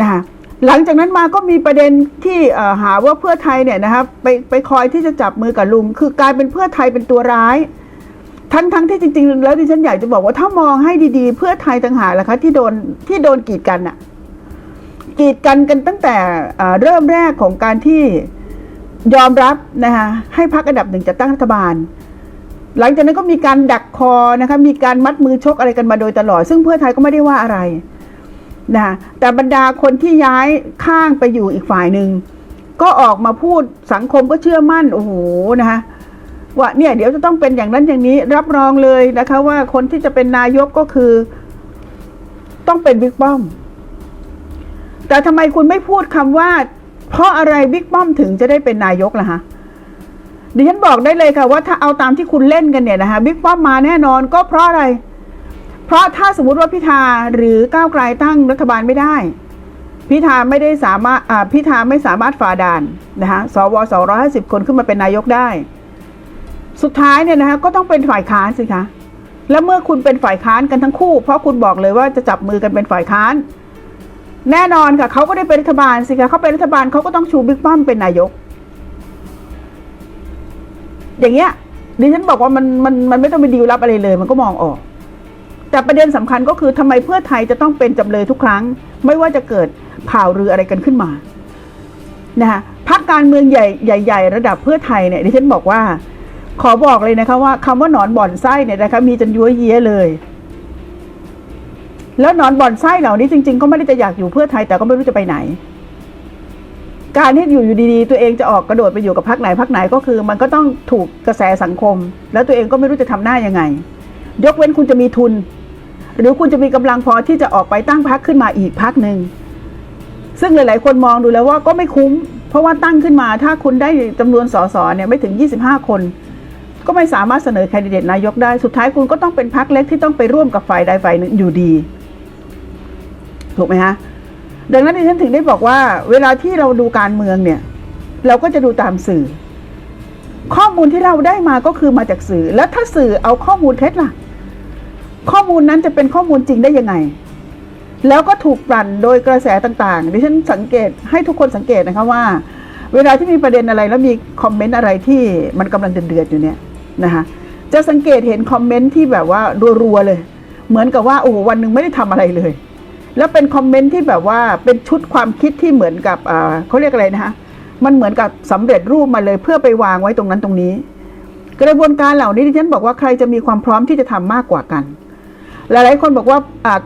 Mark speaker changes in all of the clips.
Speaker 1: นะคะหลังจากนั้นมาก็มีประเด็นที่หาว่าเพื่อไทยเนี่ยนะครับไปไปคอยที่จะจับมือกับลุง คือกลายเป็นเพื่อไทยเป็นตัวร้าย ทั้งทั้งที่จริง ๆ แล้วดิฉันอยากจะบอกว่าถ้ามองให้ดีๆ เพื่อไทยต่างหากล่ะคะที่โดนที่โดนกีดกันอะกีดกันกันตั้งแต่เริ่มแรกของการที่ยอมรับนะคะให้พรรคอันดับหนึ่งจัดตั้งรัฐบาล หลังจากนั้นก็มีการดักคอนะคะมีการมัดมือชกอะไรกันมาโดยตลอด ซึ่งเพื่อไทยก็ไม่ได้ว่าอะไร นะแต่บรรดาคนที่ย้ายข้างไปอยู่อีกฝ่ายหนึ่งก็ออกมาพูดสังคมก็เชื่อมั่นโอ้โหนะคะว่าเนี่ยเดี๋ยวจะต้องเป็นอย่างนั้นอย่างนี้รับรองเลยนะคะว่าคนที่จะเป็นนายกก็คือ ต้องเป็นบิ๊กป้อม แต่ทำไมคุณไม่พูดคำว่า เพราะอะไรบิ๊กป้อมถึงจะได้เป็นนายกล่ะฮะดิฉันบอกได้เลยค่ะว่าถ้าเอาตามที่คุณเล่นกันเนี่ยนะคะบิ๊กป้อมมาแน่นอนก็เพราะอะไร เพราะถ้าสมมติว่าพิธาหรือก้าวไกลตั้งรัฐบาลไม่ได้ พิธาไม่ได้สามารถพิธาไม่สามารถฝ่าด่านนะคะสว250คนขึ้นมาเป็นนายกได้ สุดท้ายเนี่ยนะคะก็ต้องเป็นฝ่ายค้านสิคะแล้วเมื่อคุณเป็นฝ่ายค้านกันทั้งคู่ เพราะคุณบอกเลยว่าจะจับมือกันเป็นฝ่ายค้าน แน่นอนค่ะเขาก็ได้เป็นรัฐบาลสิคะเขาเป็นรัฐบาลเขาก็ต้องชูบิ๊กป้อมเป็นนายก อย่างเงี้ยดิฉันบอกว่ามันมันมันไม่ต้องไปดีลลับอะไรเลย มันก็มองออก แต่ประเด็นสำคัญก็คือทำไมเพื่อไทยจะต้องเป็นจำเลยทุกครั้ง ไม่ว่าจะเกิดข่าวหรืออะไรกันขึ้นมานะคะพักการเมืองใหญ่ใหญ่ ๆ ระดับเพื่อไทยเนี่ยดิฉันบอกว่า ขอบอกเลยนะคะว่าคำว่าหนอนบ่อนไส้เนี่ยนะคะมีจนยั่วเยี้ยเลย แล้วหนอนบ่อนไส้เหล่านี้จริง ๆ ก็ไม่ได้จะอยากอยู่เพื่อไทยแต่ก็ไม่รู้จะไปไหน การที่อยู่อยู่ดีๆ ตัวเองจะออกกระโดดไปอยู่กับพักไหนพักไหนก็คือ มันก็ต้องถูกกระแสสังคม แล้วตัวเองก็ไม่รู้จะทำหน้ายังไง ยกเว้นคุณจะมีทุน หรือคุณจะมีกำลังพอที่จะออกไปตั้งพักขึ้นมาอีกพักหนึ่งซึ่งหลาย ๆ คนมองดูแล้วว่าก็ไม่คุ้ม เพราะว่าตั้งขึ้นมาถ้าคุณได้จำนวนสสเนี่ยไม่ถึง 25 คน ก็ไม่สามารถเสนอแคนดิเดตนายกได้สุดท้ายคุณก็ต้องเป็นพักเล็กที่ต้องไปร่วมกับฝ่ายใดฝ่ายหนึ่งอยู่ดี ถูกไหมฮะดังนั้นดิฉันถึงได้บอกว่า เวลาที่เราดูการเมืองเนี่ย เราก็จะดูตามสื่อ ข้อมูลที่เราได้มาก็คือมาจากสื่อ แล้วถ้าสื่อเอาข้อมูลเท็จล่ะ ข้อมูลนั้นจะเป็นข้อมูลจริงได้ยังไง แล้วก็ถูกปลั่นโดยกระแสต่างๆดิฉันสังเกตให้ทุกคนสังเกตนะคะว่า เวลาที่มีประเด็นอะไรแล้วมีคอมเมนต์อะไรที่มันกำลังเดือดๆอยู่เนี่ยนะคะจะสังเกตเห็นคอมเมนต์ที่แบบว่ารัวๆเลย เหมือนกับว่าโอ้วันหนึ่งไม่ได้ทำอะไรเลย แล้วเป็นคอมเมนต์ที่แบบว่าเป็นชุดความคิดที่เหมือนกับเขาเรียกอะไรนะคะมันเหมือนกับสำเร็จรูปมาเลยเพื่อไปวางไว้ตรงนั้นตรงนี้ กระบวนการเหล่านี้ที่ฉันบอกว่าใครจะมีความพร้อมที่จะทำมากกว่ากัน หลายๆคนบอกว่า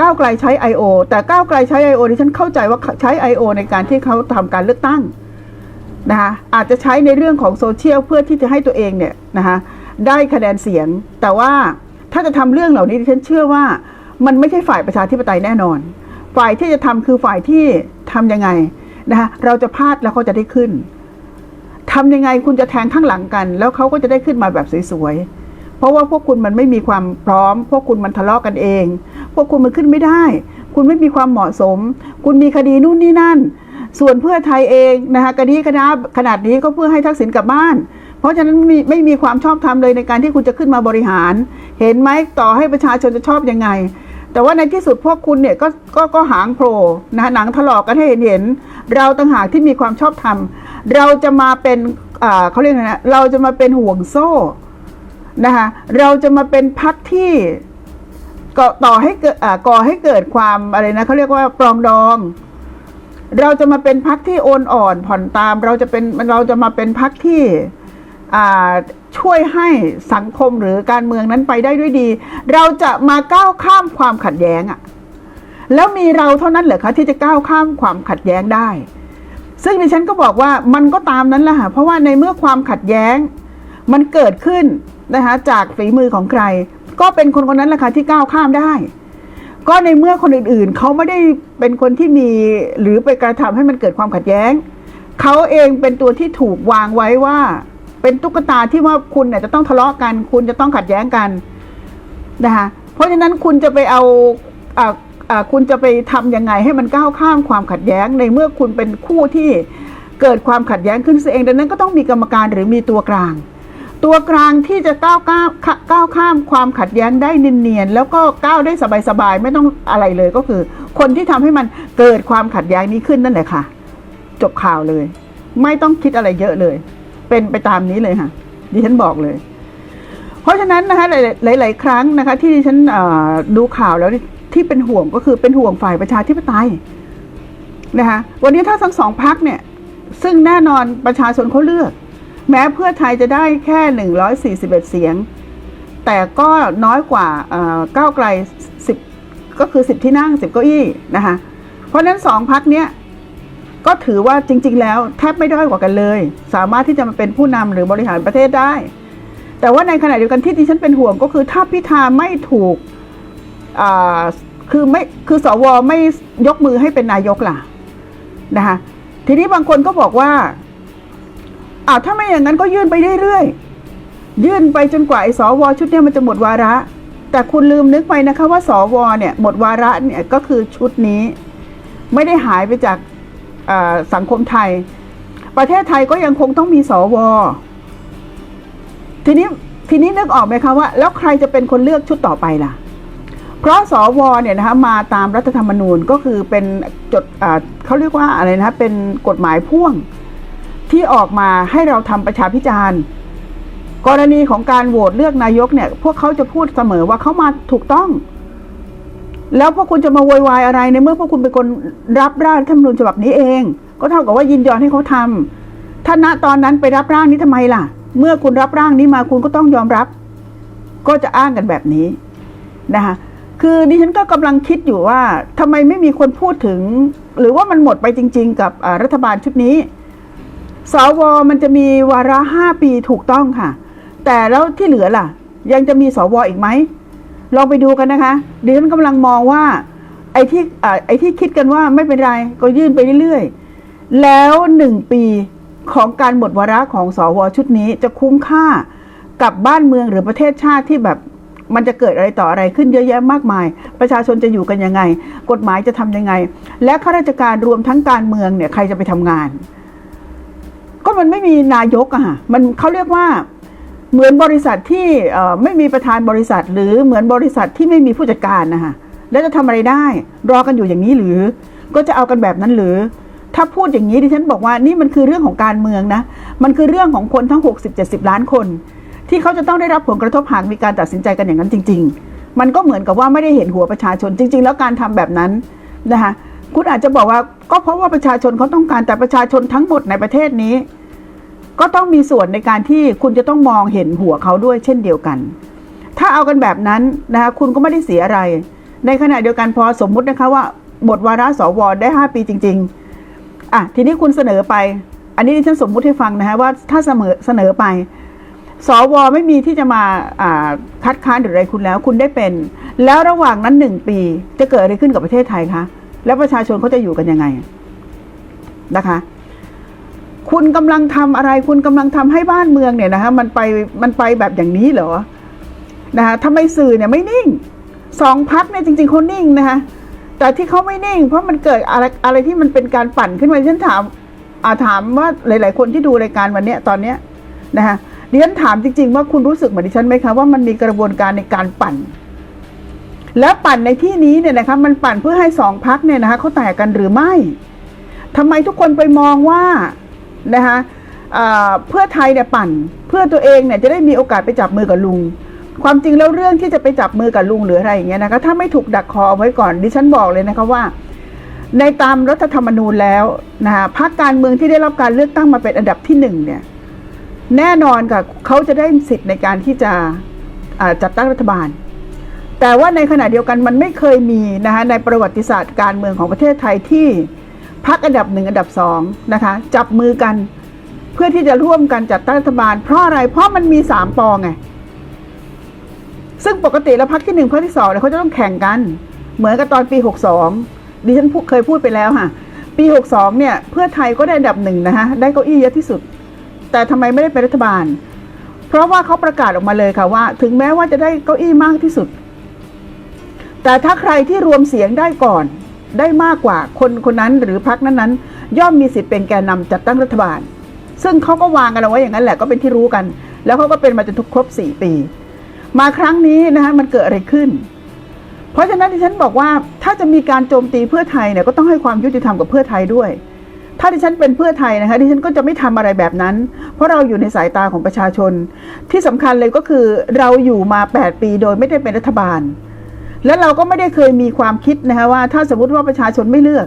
Speaker 1: ก้าวไกลใช้ I.O. แต่ก้าวไกลใช้ I.O. ที่ฉันเข้าใจว่าใช้ I.O. ในการที่เขาทำการเลือกตั้งนะคะอาจจะใช้ในเรื่องของโซเชียลเพื่อที่จะให้ตัวเองเนี่ยนะคะได้คะแนนเสียง แต่ว่าถ้าจะทำเรื่องเหล่านี้ที่ฉันเชื่อว่ามันไม่ใช่ฝ่ายประชาธิปไตยแน่นอน ฝ่ายที่จะทำคือฝ่ายที่ทำยังไงนะคะเราจะพลาดแล้วเขาจะได้ขึ้นทำยังไงคุณจะแทงข้างหลังกัน แล้วเขาก็จะได้ขึ้นมาแบบสวยๆ เพราะว่าพวกคุณมันไม่มีความพร้อม พวกคุณมันทะเลาะกันเอง พวกคุณมันขึ้นไม่ได้ คุณไม่มีความเหมาะสม คุณมีคดีนู่นนี่นั่น ส่วนเพื่อไทยเองนะคะคดีคณะขนาดนี้ก็เพื่อให้ทักษิณกลับบ้าน เพราะฉะนั้นไม่มีไม่มีความชอบธรรมเลยในการที่คุณจะขึ้นมาบริหาร เห็นไหมต่อให้ประชาชนจะชอบยังไง แต่ว่าในที่สุดพวกคุณเนี่ยก็ก็ก็หางโผล่นะหนังถลอกกันให้เห็นเห็น เราต่างหากที่มีความชอบธรรม เราจะมาเป็นเขาเรียกไงนะเราจะมาเป็นห่วงโซ่ นะคะเราจะมาเป็นพักที่ก่อต่อให้เกิดก่อให้เกิดความอะไรนะเขาเรียกว่าปรองดอง เราจะมาเป็นพักที่โอนอ่อนผ่อนตาม เราจะเป็นเราจะมาเป็นพักที่ช่วยให้สังคมหรือการเมืองนั้นไปได้ด้วยดี เราจะมาก้าวข้ามความขัดแย้งอะ่ะแล้วมีเราเท่านั้นเหรอคะที่จะก้าวข้ามความขัดแย้งได้ ซึ่งดิฉันก็บอกว่ามันก็ตามนั้นแหละค่ะเพราะว่าในเมื่อความขัดแย้งมันเกิดขึ้น นะคะจากฝีมือของใคร ก็เป็นคนคนนั้นแหละค่ะที่ก้าวข้ามได้ ก็ในเมื่อคนอื่นๆ เขาไม่ได้เป็นคนที่มีหรือไปกระทำให้มันเกิดความขัดแย้ง เขาเองเป็นตัวที่ถูกวางไว้ว่า เป็นตุ๊กตาที่ว่าคุณเนี่ยจะต้องทะเลาะกัน คุณจะต้องขัดแย้งกันนะคะเพราะฉะนั้นคุณจะไปเอาอ่าอ่าคุณจะไปทำยังไงให้มันก้าวข้ามความขัดแย้ง ในเมื่อคุณเป็นคู่ที่เกิดความขัดแย้งขึ้นเสียเองดังนั้นก็ต้องมีกรรมการหรือมีตัวกลาง ตัวกลางที่จะก้าวก้าวขก้าวข้ามความขัดแย้งได้เนียนๆแล้วก็ก้าวได้สบายๆไม่ต้องอะไรเลยก็คือ คนที่ทำให้มันเกิดความขัดแย้งนี้ขึ้นนั่นแหละค่ะ จบข่าวเลย ไม่ต้องคิดอะไรเยอะเลย เป็นไปตามนี้เลยค่ะดิฉันบอกเลย เพราะฉะนั้นนะคะหลาย ๆ ครั้งนะคะ ที่ดิฉันดูข่าวแล้วที่เป็นห่วงก็คือเป็นห่วงฝ่ายประชาธิปไตยนะคะวันนี้ถ้าทั้งสองพักเนี่ย ซึ่งแน่นอนประชาชนเขาเลือก แม้เพื่อไทยจะได้แค่ 141 เสียง แต่ก็น้อยกว่าเก้าวไกล 10 ก็คือ 10 ที่นั่ง 10 เก้าอี้นะคะ เพราะนั้นสองพักเนี้ยก็ถือว่าจริง ๆ แล้วแทบไม่ด้อยกว่ากันเลย สามารถที่จะมาเป็นผู้นำหรือบริหารประเทศได้ แต่ว่าในขณะเดียวกันที่ดิฉันเป็นห่วงก็คือถ้าพิธาไม่ถูกคือไม่คือสวไม่ยกมือให้เป็นนายกล่ะนะคะทีนี้บางคนก็บอกว่า อ้าวถ้าไม่อย่างนั้นก็ยื่นไปเรื่อยๆยื่นไปจนกว่าไอ้สวชุดนี้มันจะหมดวาระ แต่คุณลืมนึกไปนะคะว่าสวเนี่ยหมดวาระเนี่ยก็คือชุดนี้ ไม่ได้หายไปจากสังคมไทย ประเทศไทยก็ยังคงต้องมีสวทีนี้ทีนี้นึกออกไหมคะว่า แล้วใครจะเป็นคนเลือกชุดต่อไปล่ะ เพราะสวเนี่ยนะคะมาตามรัฐธรรมนูญก็คือเป็นจดเขาเรียกว่าอะไรนะคะเป็นกฎหมายพ่วง ที่ออกมาให้เราทำประชาพิจารณ์ กรณีของการโหวตเลือกนายกเนี่ย พวกเขาจะพูดเสมอว่าเขามาถูกต้อง แล้วพวกคุณจะมาโวยวายอะไรในเมื่อพวกคุณเป็นคนรับร่างรัฐธรรมนูญฉบับนี้เอง ก็เท่ากับว่ายินยอมให้เขาทำถ้าณตอนนั้นไปรับร่างนี้ทำไมล่ะ เมื่อคุณรับร่างนี้มาคุณก็ต้องยอมรับ ก็จะอ้างกันแบบนี้นะคะคือดิฉันก็กำลังคิดอยู่ว่าทำไมไม่มีคนพูดถึง หรือว่ามันหมดไปจริง ๆ กับรัฐบาลชุดนี้ สวมันจะมีวาระห้าปีถูกต้องค่ะ แต่แล้วที่เหลือล่ะ ยังจะมีสวอีกไหมลองไปดูกันนะคะดิฉันกำลังมองว่า ไอ้ที่ไอ้ที่คิดกันว่าไม่เป็นไรก็ยื่นไปเรื่อยๆ แล้วหนึ่งปีของการหมดวาระของสวชุดนี้จะคุ้มค่ากับบ้านเมืองหรือประเทศชาติที่แบบมันจะเกิดอะไรต่ออะไรขึ้นเยอะแยะมากมาย ประชาชนจะอยู่กันยังไง กฎหมายจะทำยังไง และข้าราชการรวมทั้งการเมืองเนี่ยใครจะไปทำงาน ก็มันไม่มีนายกอะค่ะมันเขาเรียกว่าเหมือนบริษัทที่ไม่มีประธานบริษัท หรือเหมือนบริษัทที่ไม่มีผู้จัดการนะคะแล้วจะทำอะไรได้ รอกันอยู่อย่างนี้หรือ ก็จะเอากันแบบนั้นหรือ ถ้าพูดอย่างนี้ดิฉันบอกว่านี่มันคือเรื่องของการเมืองนะ มันคือเรื่องของคนทั้ง 60-70 ล้านคน ที่เขาจะต้องได้รับผลกระทบหากมีการตัดสินใจกันอย่างนั้นจริง ๆ มันก็เหมือนกับว่าไม่ได้เห็นหัวประชาชนจริง ๆ แล้วการทำแบบนั้นนะคะ คุณอาจจะบอกว่าก็เพราะว่าประชาชนเขาต้องการแต่ประชาชนทั้งหมดในประเทศนี้ ก็ต้องมีส่วนในการที่คุณจะต้องมองเห็นหัวเขาด้วยเช่นเดียวกัน ถ้าเอากันแบบนั้นนะคะคุณก็ไม่ได้เสียอะไร ในขณะเดียวกันพอสมมุตินะคะว่าบทวาระสวได้ 5 ปีจริง ๆอะทีนี้คุณเสนอไป อันนี้ฉันสมมุติให้ฟังนะฮะว่าถ้าเสนอเสนอไปสวไม่มีที่จะมาอ่าคัดค้านหรืออะไรคุณแล้ว คุณได้เป็น แล้วระหว่างนั้นหนึ่งปีจะเกิดอะไรขึ้นกับประเทศไทยคะ แล้วประชาชนเขาจะอยู่กันยังไงนะคะ คุณกำลังทำอะไร คุณกำลังทำให้บ้านเมืองเนี่ยนะคะมันไปมันไปแบบอย่างนี้เหรอนะคะทำไมสื่อเนี่ยไม่นิ่งสองพักเนี่ยจริงๆเขานิ่งนะคะแต่ที่เขาไม่นิ่ง เพราะมันเกิดอะไรอะไรที่มันเป็นการปั่นขึ้นมาฉันถามอาถามว่าหลาย ๆ คนที่ดูรายการวันเนี้ยตอนเนี้ยนะคะดิฉันถามจริง ๆ ว่าคุณรู้สึกเหมือนดิฉันไหมคะว่ามันมีกระบวนการในการปั่น แล้วปั่นในที่นี้เนี่ยนะคะมันปั่นเพื่อให้สองพักเนี่ยนะคะเขาแตกกันหรือไม่ทำไมทุกคนไปมองว่านะคะเพื่อไทยเนี่ยปั่นเพื่อตัวเองเนี่ยจะได้มีโอกาสไปจับมือกับลุง ความจริงแล้วเรื่องที่จะไปจับมือกับลุงหรืออะไรอย่างเงี้ยนะคะถ้าไม่ถูกดักคอเอาไว้ก่อนดิฉันบอกเลยนะคะว่า ในตามรัฐธรรมนูญแล้วนะคะพรรคการเมืองที่ได้รับการเลือกตั้งมาเป็นอันดับที่หนึ่งเนี่ยแน่นอนค่ะเขาจะได้สิทธิ์ในการที่จะจัดตั้งรัฐบาล แต่ว่าในขณะเดียวกันมันไม่เคยมีนะคะในประวัติศาสตร์การเมืองของประเทศไทยที่พรรคอันดับหนึ่งอันดับสองนะคะจับมือกันเพื่อที่จะร่วมกันจัดตั้งรัฐบาล เพราะอะไรเพราะมันมีสามปองไงซึ่งปกติแล้วพรรคที่หนึ่งพรรคที่สองเนี่ยเขาจะต้องแข่งกัน เหมือนกับตอนปีหกสองดิฉันเคยพูดไปแล้วค่ะปีหกสองเนี่ยเพื่อไทยก็ได้อันดับหนึ่งนะคะได้เก้าอี้เยอะที่สุด แต่ทำไมไม่ได้เป็นรัฐบาล เพราะว่าเขาประกาศออกมาเลยค่ะว่า ถึงแม้ว่าจะได้เก้าอี้มากที่สุด แต่ถ้าใครที่รวมเสียงได้ก่อน ได้มากกว่าคนคนนั้นหรือพรรคนั้นๆ ย่อมมีสิทธิ์เป็นแกนนำจัดตั้งรัฐบาล ซึ่งเขาก็วางกันเอาไว้อย่างนั้นแหละก็เป็นที่รู้กัน แล้วเขาก็เป็นมาจนทุกครบสี่ปี มาครั้งนี้นะคะมันเกิดอะไรขึ้น เพราะฉะนั้นที่ฉันบอกว่าถ้าจะมีการโจมตีเพื่อไทยเนี่ยก็ต้องให้ความยุติธรรมกับเพื่อไทยด้วยถ้าดิฉันเป็นเพื่อไทยนะคะดิฉันก็จะไม่ทำอะไรแบบนั้น เพราะเราอยู่ในสายตาของประชาชน ที่สำคัญเลยก็คือเราอยู่มา 8 ปีโดยไม่ได้เป็นรัฐบาล และเราก็ไม่ได้เคยมีความคิดนะคะว่า ถ้าสมมติว่าประชาชนไม่เลือก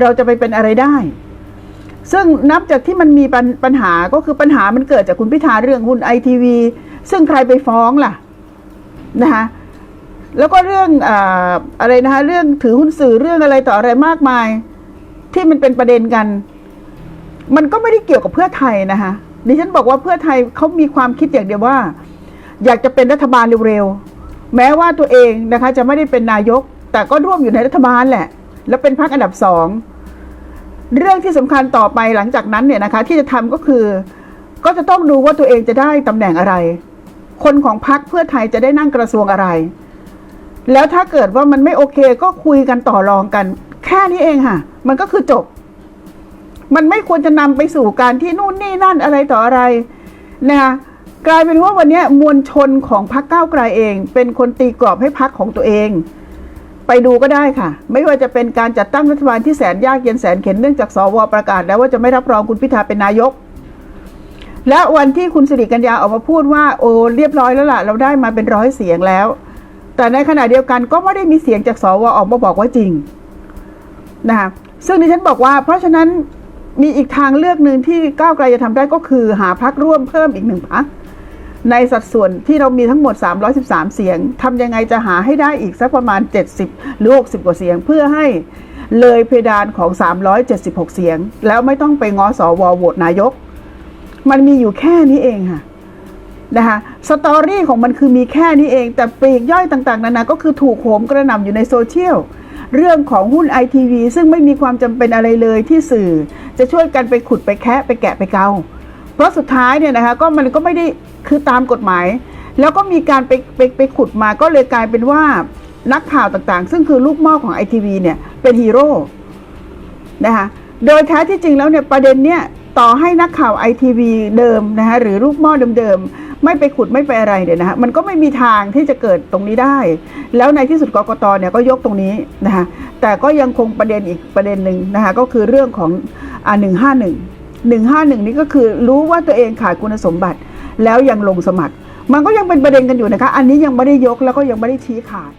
Speaker 1: เราจะไปเป็นอะไรได้ ซึ่งนับจากที่มันมีปัญปัญหาก็คือปัญหามันเกิดจากคุณพิธาเรื่องหุ้นไอทีวีซึ่งใครไปฟ้องล่ะนะคะแล้วก็เรื่องออะไรนะคะเรื่องถือหุ้นสื่อเรื่องอะไรต่ออะไรมากมาย ที่มันเป็นประเด็นกัน มันก็ไม่ได้เกี่ยวกับเพื่อไทยนะคะดิฉันบอกว่าเพื่อไทยเขามีความคิดอย่างเดียวว่า อยากจะเป็นรัฐบาลเร็วๆ แม้ว่าตัวเองนะคะจะไม่ได้เป็นนายก แต่ก็ร่วมอยู่ในรัฐบาลแหละ แล้วเป็นพรรคอันดับสองเรื่องที่สำคัญต่อไปหลังจากนั้นเนี่ยนะคะ ที่จะทำก็คือ ก็จะต้องดูว่าตัวเองจะได้ตำแหน่งอะไร คนของพรรคเพื่อไทยจะได้นั่งกระทรวงอะไร แล้วถ้าเกิดว่ามันไม่โอเคก็คุยกันต่อรองกัน แค่นี้เองค่ะ มันก็คือจบ มันไม่ควรจะนำไปสู่การที่นู่นนี่นั่นอะไรต่ออะไรนะคะ กลายเป็นว่าวันนี้มวลชนของพรรคก้าวไกลเอง เป็นคนตีกรอบให้พรรคของตัวเอง ไปดูก็ได้ค่ะ ไม่ว่าจะเป็นการจัดตั้งรัฐบาลที่แสนยากเย็นแสนเข็ญเนื่องจากสวประกาศ แล้วว่าจะไม่รับรองคุณพิธาเป็นนายก และวันที่คุณสิริกัญญาออกมาพูดว่าโอ้เรียบร้อยแล้วล่ะ เราได้มาเป็นร้อยเสียงแล้ว แต่ในขณะเดียวกันก็ไม่ได้มีเสียงจากสวออกมาบอกว่าจริงนะคะซึ่งดิฉันบอกว่า เพราะฉะนั้นมีอีกทางเลือกหนึ่งที่ก้าวไกลจะทำได้ก็คือหาพักร่วมเพิ่มอีกหนึ่งพัก ในสัดส่วนที่เรามีทั้งหมด 313 เสียงทำยังไงจะหาให้ได้อีกสักประมาณ 70 หรือ 60 กว่าเสียงเพื่อให้เลยเพดานของ 376 เสียง แล้วไม่ต้องไปงอสวโหวตนายก มันมีอยู่แค่นี้เองค่ะนะคะสตอรี่ของมันคือมีแค่นี้เอง แต่ปลีกย่อยต่างๆนานาก็คือถูกโหมกระหน่ำอยู่ในโซเชียลเรื่องของหุ้นไอทีวีซึ่งไม่มีความจำเป็นอะไรเลยที่สื่อ จะช่วยกันไปขุดไปแคะไปแกะไปเกา ราะสุดท้ายเนี่ยนะคะก็มันก็ไม่ได้คือตามกฎหมาย แล้วก็มีการไปไปไปขุดมาก็เลยกลายเป็นว่านักข่าวต่างๆ ซึ่งคือลูกม้อของไอทีวีเนี่ยเป็นฮีโร่นะคะโดยแท้ที่จริงแล้วเนี่ยประเด็นเนี่ยต่อให้นักข่าวไอทีวีเดิมนะคะหรือลูกม้อเดิมๆไม่ไปขุดไม่ไปอะไรเนี่ยนะคะมันก็ไม่มีทางที่จะเกิดตรงนี้ได้ แล้วในที่สุดกกตเนี่ยก็ยกตรงนี้นะคะแต่ก็ยังคงประเด็นอีกประเด็นหนึ่งนะคะก็คือเรื่องของอ่าหนึ่งห้าหนึ่ง หนึ่งห้าหนึ่งนี่ก็คือรู้ว่าตัวเองขาดคุณสมบัติ แล้วยังลงสมัคร มันก็ยังเป็นประเด็นกันอยู่นะคะ อันนี้ยังไม่ได้ยกแล้วก็ยังไม่ได้ชี้ขาด